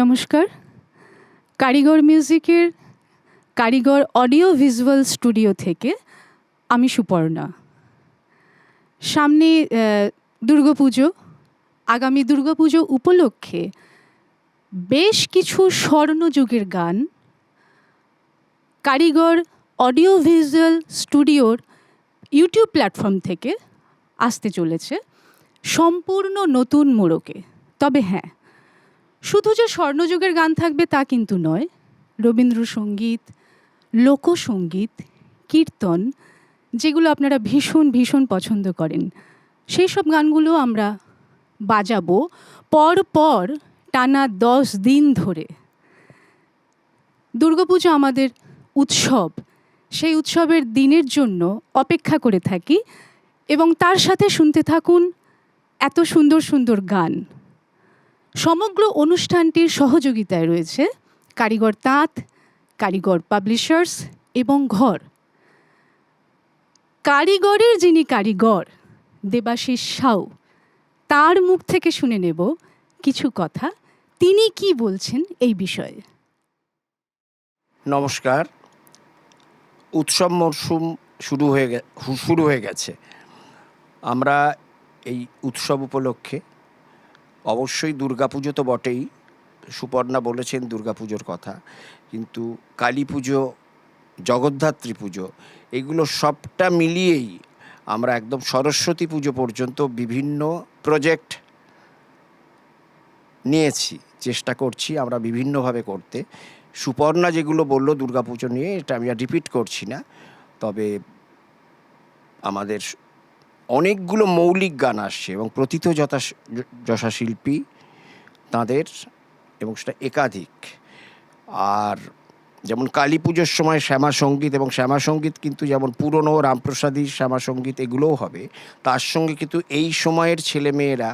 নমস্কার। কারিগর মিউজিকের কারিগর অডিও ভিজুয়াল স্টুডিও থেকে আমি সুপর্ণা। সামনে দুর্গাপুজো। আগামী দুর্গাপুজো উপলক্ষে বেশ কিছু স্বর্ণযুগের গান কারিগর অডিও ভিজুয়াল স্টুডিওর ইউটিউব প্ল্যাটফর্ম থেকে আসতে চলেছে। সম্পূর্ণ নতুন মোড়কে। তবে হ্যাঁ শুধু যে স্বর্ণযুগের গান থাকবে তা কিন্তু নয়। রবীন্দ্রসঙ্গীত, লোকসঙ্গীত, কীর্তন, যেগুলো আপনারা ভীষণ ভীষণ পছন্দ করেন, সেই সব গানগুলো আমরা বাজাবো পর পর টানা দশ দিন ধরে। দুর্গাপুজো আমাদের উৎসব, সেই উৎসবের দিনের জন্য অপেক্ষা করে থাকি এবং তার সাথে শুনতে থাকুন এত সুন্দর সুন্দর গান। সমগ্র অনুষ্ঠানটির সহযোগিতায় রয়েছে কারিগর তাঁত, কারিগর পাবলিশার্স এবং ঘর। কারিগরের যিনি কারিগর, দেবাশিস সাউ, তার মুখ থেকে শুনে নেব কিছু কথা। তিনি কি বলছেন এই বিষয়ে? নমস্কার। উৎসব মরশুম শুরু হয়ে শুরু হয়ে গেছে। আমরা এই উৎসব উপলক্ষে অবশ্যই দুর্গাপুজো তো বটেই। সুপর্ণা বলেছেন দুর্গাপুজোর কথা। কিন্তু কালী পুজো জগদ্ধাত্রী পুজো, এগুলো সবটা মিলিয়েই আমরা একদম সরস্বতী পুজো পর্যন্ত বিভিন্ন প্রজেক্ট নিয়েছি, চেষ্টা করছি আমরা বিভিন্নভাবে করতে। সুপর্ণা যেগুলো বলল দুর্গাপুজো নিয়ে, এটা আমি আর রিপিট করছি না। তবে আমাদের অনেকগুলো মৌলিক গান আসছে এবং প্রথিত যথা যশা শিল্পী তাদের এবং সেটা একাধিক। আর যেমন কালী পুজোর সময় শ্যামা সংগীত এবং শ্যামা সংগীত কিন্তু যেমন পুরনো রামপ্রসাদী শ্যামা সংগীত এগুলোও হবে, তার সঙ্গে কিন্তু এই সময়ের ছেলেমেয়েরা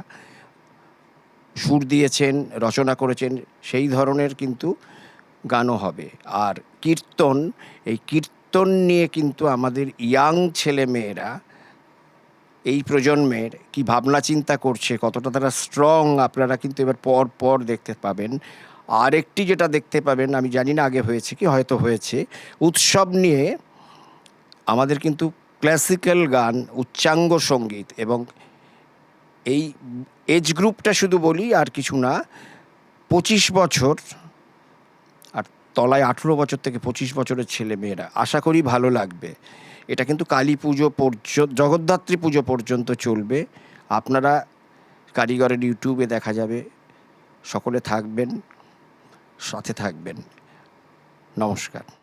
সুর দিয়েছেন, রচনা করেছেন, সেই ধরনের কিন্তু গানও হবে। আর কীর্তন, এই কীর্তন নিয়ে কিন্তু আমাদের ইয়াং ছেলেমেয়েরা এই প্রজন্মের কি ভাবনা চিন্তা করছে, কতটা তারা স্ট্রং আপনারা কিন্তু এবার পর পর দেখতে পাবেন। আরেকটি যেটা দেখতে পাবেন, আমি জানি না আগে হয়েছে কি, হয়তো হয়েছে, উৎসব নিয়ে আমাদের কিন্তু ক্লাসিক্যাল গান, উচ্চাঙ্গ সংগীত এবং এই এজ গ্রুপটা শুধু বলি আর কিছু না, পঁচিশ বছর আর তলায় আঠেরো বছর থেকে পঁচিশ বছরের ছেলে মেয়েরা আশা করি ভালো লাগবে। এটা কিন্তু কালী পুজো পর্যন্ত, জগদ্ধাত্রী পুজো পর্যন্ত চলবে। আপনারা কারিগরের ইউটিউবে দেখা যাবে, সকলে থাকবেন, সাথে থাকবেন। নমস্কার।